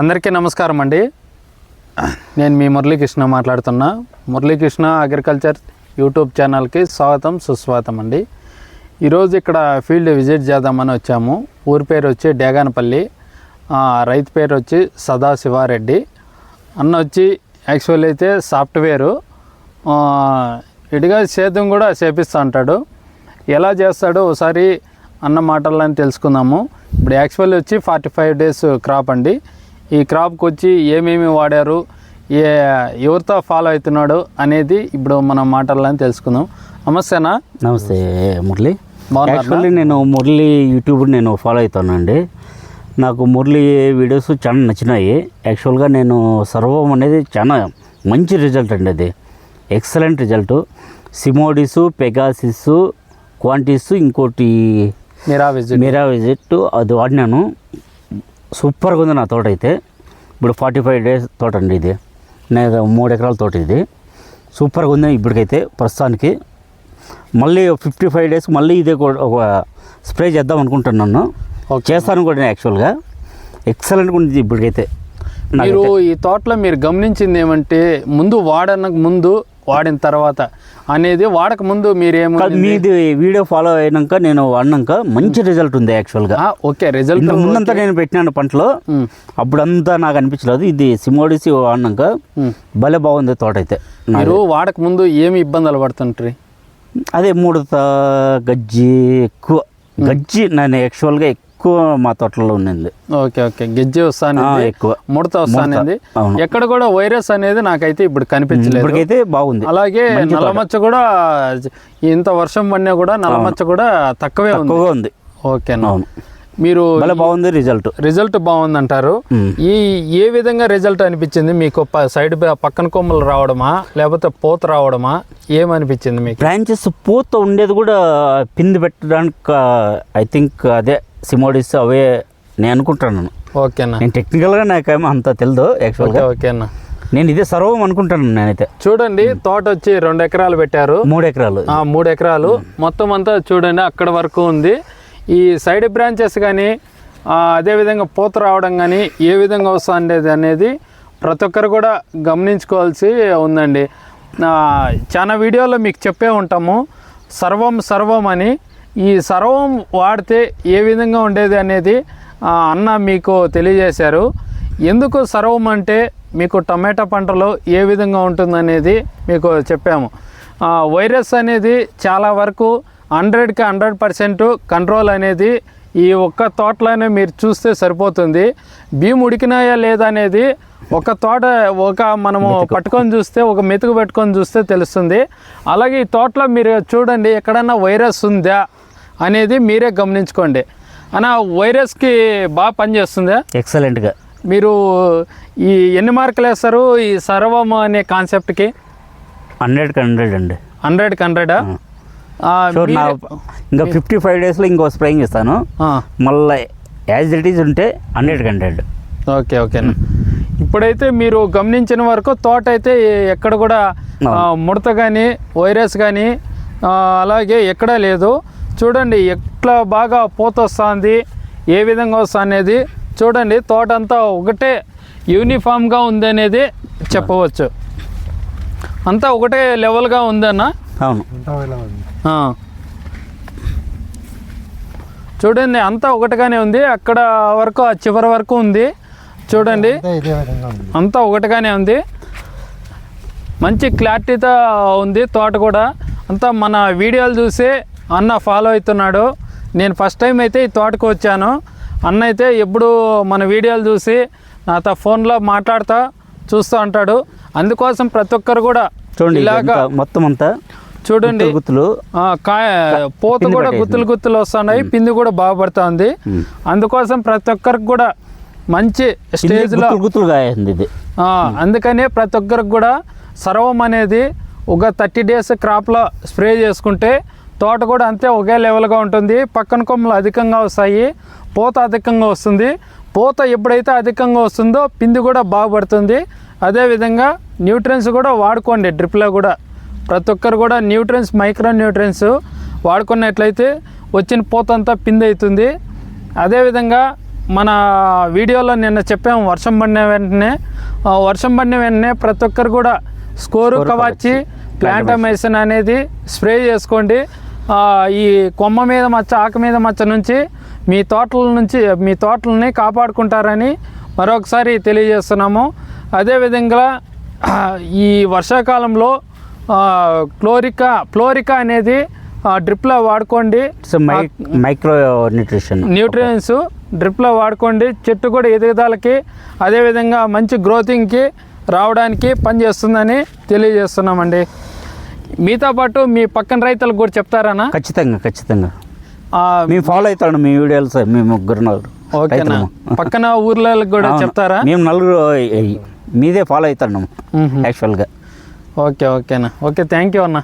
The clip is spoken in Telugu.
అందరికీ నమస్కారం అండి. నేను మీ మురళీకృష్ణ మాట్లాడుతున్నా. మురళీకృష్ణ అగ్రికల్చర్ యూట్యూబ్ ఛానల్కి స్వాగతం సుస్వాగతం అండి. ఈరోజు ఇక్కడ ఫీల్డ్ విజిట్ చేద్దామని వచ్చాము. ఊరి పేరు వచ్చి డేగానపల్లి. రైతు పేరు వచ్చి సదాశివారెడ్డి. అన్న వచ్చి యాక్చువల్ అయితే సాఫ్ట్వేరు. ఇటుగా సేద్యం కూడా చేపిస్తూ ఉంటాడు ఎలా చేస్తాడో ఒకసారి అన్న మాటలని తెలుసుకుందాము. ఇప్పుడు యాక్చువల్ వచ్చి ఫార్టీ ఫైవ్ డేస్ క్రాప్ అండి. ఈ క్రాప్కి వచ్చి ఏమేమి వాడారు ఏ ఎవరితో ఫాలో అవుతున్నాడు అనేది ఇప్పుడు మనం మాటలని తెలుసుకుందాం. నమస్తేనా? నమస్తే మురళి? యాక్చువల్లీ నేను మురళి యూట్యూబ్ నేను ఫాలో అవుతానండి. నాకు మురళి వీడియోస్ చాలా నచ్చినాయి. యాక్చువల్గా నేను సర్వం అనేది చాలా మంచి రిజల్ట్ అండి అది. ఎక్సలెంట్ రిజల్ట్ సిమోడిస్ పెగాసిస్ క్వాంటిస్ ఇంకోటి మీరా విజిట్ మీరా విజిట్ అది వాడినాను. సూపర్గా ఉంది నా తోట అయితే. ఇప్పుడు ఫార్టీ ఫైవ్ డేస్ తోట అండి ఇది. నేను మూడు ఎకరాల తోట ఇది. సూపర్గా ఉంది ఇప్పటికైతే ప్రస్తుతానికి. మళ్ళీ ఫిఫ్టీ ఫైవ్ డేస్ మళ్ళీ ఇదే కూడా ఒక స్ప్రే చేద్దాం అనుకుంటున్నాను. చేస్తాను కూడా యాక్చువల్గా. ఎక్సలెంట్గా ఉంది ఇప్పటికైతే. మీరు ఈ తోటలో మీరు గమనించింది ఏమంటే ముందు వాడనక ముందు వాడిన తర్వాత అనేది వాడక ముందు మీరు కాదు, ఏమి మీది వీడియో ఫాలో అయినాక నేను వాడినాక మంచి రిజల్ట్ ఉంది యాక్చువల్గా. ఓకే రిజల్ట్ ముందంతా నేను పెట్టినాను పంటలో. అప్పుడంతా నాకు అనిపించలేదు. ఇది సిమోడిసి వాడినాక. భలే బాగుంది తోట అయితే. మీరు వాడక ముందు ఏమి ఇబ్బందులు పడుతుంటారు? అదే ముడత గజ్జి ఎక్కువ. గజ్జి నేను యాక్చువల్గా ఎక్కువ మా తోటలో ఉన్నింది ఓకే ఓకే. గెజ్జి వస్తానే ఎక్కువ. ముడత వస్తానేది. అవును. ఎక్కడ కూడా వైరస్ అనేది నాకైతే ఇప్పుడు కనిపించలేదు. ఇప్పటికైతే బాగుంది. అలాగే నల్లమచ్చ కూడా ఇంత వర్షం పడినా కూడా నల్లమచ్చ కూడా తక్కువే ఉంది. ఓకేనా అవును. మీరు బాగుంది రిజల్ట్. రిజల్ట్ బాగుందంటారు. ఈ ఏ విధంగా రిజల్ట్ అనిపించింది? మీకు సైడ్ పక్కన కొమ్మలు రావడమా? లేకపోతే పూత రావడమా? ఏమనిపించింది మీకు? బ్రాంచెస్ పూత ఉండేది కూడా పిండి పెట్టడానికి ఐ థింక్ అదే సిమోడిస్ అవే నేను అనుకుంటున్నాను ఓకేనా నేను టెక్నికల్గా నాకేమో అంత తెలియదు ఓకే యాక్చువల్గా ఓకేనా నేను ఇదే సర్వం అనుకుంటాను నేనైతే. చూడండి తోట వచ్చి రెండు ఎకరాలు పెట్టారు. మూడు ఎకరాలు. మూడు ఎకరాలు. మొత్తం అంతా చూడండి అక్కడ వరకు ఉంది. ఈ సైడ్ బ్రాంచెస్ కానీ అదేవిధంగా పూత రావడం కానీ ఏ విధంగా వస్తుంది అనేది ప్రతి ఒక్కరు కూడా గమనించుకోవాల్సి ఉందండి. చాలా వీడియోలో మీకు చెప్పే ఉంటాము. సర్వం సర్వం అని ఈ సర్వం వాడితే ఏ విధంగా ఉండేది అనేది అన్న మీకు తెలియజేశారు. ఎందుకు సర్వం అంటే మీకు టమాటా పంటలో ఏ విధంగా ఉంటుందనేది మీకు చెప్పాము. వైరస్ అనేది చాలా వరకు హండ్రెడ్కి హండ్రెడ్ పర్సెంట్ కంట్రోల్ అనేది ఈ ఒక్క తోటలోనే మీరు చూస్తే సరిపోతుంది. భీము ఉడికినాయా లేదా అనేది ఒక తోట ఒక మనము పట్టుకొని చూస్తే ఒక మెతుకు పెట్టుకొని చూస్తే తెలుస్తుంది. అలాగే ఈ తోటలో మీరు చూడండి ఎక్కడన్నా వైరస్ ఉందా? అనేది మీరే గమనించుకోండి. అన్న వైరస్కి బాగా పనిచేస్తుందా ఎక్సలెంట్గా. మీరు ఈ ఎన్ని మార్కులు వేస్తారు? ఈ సర్వం అనే కాన్సెప్ట్కి? హండ్రెడ్కి హండ్రెడ్ అండి. హండ్రెడ్కి హండ్రెడా? ఇంకా ఫిఫ్టీ ఫైవ్ డేస్లో ఇంకో స్ప్రేయింగ్ ఇస్తాను. మళ్ళీ యాజ్ ఇట్ ఈజ్ ఉంటే హండ్రెడ్కి హండ్రెడ్. ఓకే ఓకేనా ఇప్పుడైతే మీరు గమనించిన వరకు తోట అయితే ఎక్కడ కూడా ముడత కానీ వైరస్ కానీ అలాగే ఎక్కడా లేదు. చూడండి ఎట్లా బాగా పూత వస్తుంది ఏ విధంగా వస్తుంది అనేది చూడండి తోట అంతా ఒకటే యూనిఫామ్గా ఉంది అనేది చెప్పవచ్చు. అంతా ఒకటే లెవెల్గా ఉందన్న అవును. ఆ. చూడండి అంతా ఒకటిగానే ఉంది. అక్కడ వరకు ఆ చివరి వరకు ఉంది. చూడండి అంతా ఒకటిగానే ఉంది. మంచి క్లారిటీతో ఉంది తోట కూడా. అంతా మన వీడియోలు చూసి అన్న ఫాలో అవుతున్నాడు. నేను ఫస్ట్ టైం అయితే ఈ తోటకు వచ్చాను. అన్న అయితే ఎప్పుడు మన వీడియోలు చూసి నాతో ఫోన్లో మాట్లాడుతా చూస్తూ ఉంటాడు. అందుకోసం ప్రతి ఒక్కరు కూడా చూడండి ఇలాగా మొత్తం అంతా? చూడండి. గుత్తులు కాయ పూత కూడా. గుత్తులు గుత్తులు వస్తున్నాయి. పిండి కూడా బాగుపడుతూ ఉంది ఉమ్. అందుకోసం ప్రతి ఒక్కరికి కూడా మంచి స్టేజ్లో గుత్తులు ఇది. అందుకనే ప్రతి ఒక్కరికి కూడా సర్వం అనేది ఒక థర్టీ డేస్ క్రాప్లో స్ప్రే చేసుకుంటే తోట కూడా అంతే ఒకే లెవెల్గా ఉంటుంది. పక్కన కొమ్మలు అధికంగా వస్తాయి. పూత అధికంగా వస్తుంది. పూత ఎప్పుడైతే అధికంగా వస్తుందో పిండి కూడా బాగుపడుతుంది. అదేవిధంగా న్యూట్రియన్స్ కూడా వాడుకోండి డ్రిప్లో కూడా. ప్రతి ఒక్కరు కూడా న్యూట్రియన్స్ మైక్రో న్యూట్రియన్స్ వాడుకున్నట్లయితే వచ్చిన పూత అంతా పిండి అవుతుంది. అదేవిధంగా మన వీడియోలో నిన్న చెప్పాము వర్షం పడిన వెంటనే వర్షం పడిన వెంటనే ప్రతి ఒక్కరు కూడా స్కోరు కవాచి ప్లాంటమైసన్ అనేది స్ప్రే చేసుకోండి. ఈ కొమ్మ మీద మచ్చ ఆకు మీద మచ్చ నుంచి మీ తోటల నుంచి మీ తోటలని కాపాడుకుంటారని మరొకసారి తెలియజేస్తున్నాము. అదేవిధంగా ఈ వర్షాకాలంలో క్లోరికా ఫ్లోరికా అనేది డ్రిప్లో వాడుకోండి. Micro nutrition. న్యూట్రియన్స్ డ్రిప్లో వాడుకోండి. చెట్టు కూడా ఎదుగుదలకి అదేవిధంగా మంచి గ్రోతింగ్కి రావడానికి పనిచేస్తుందని తెలియజేస్తున్నామండి. మీతో పాటు మీ పక్కన రైతులకు కూడా చెప్తారనా? ఖచ్చితంగా ఖచ్చితంగా. మేము ఫాలో అవుతాడు మీ వీడియోలు సార్ మేము ముగ్గురు నలుగురు. ఓకేనా. పక్కన ఊర్లకు కూడా. చెప్తారా? మేము నలుగురు మీదే ఫాలో అవుతాడు మ్మ్. యాక్చువల్గా ఓకే ఓకేనా? ఓకే థ్యాంక్ యూ అన్న.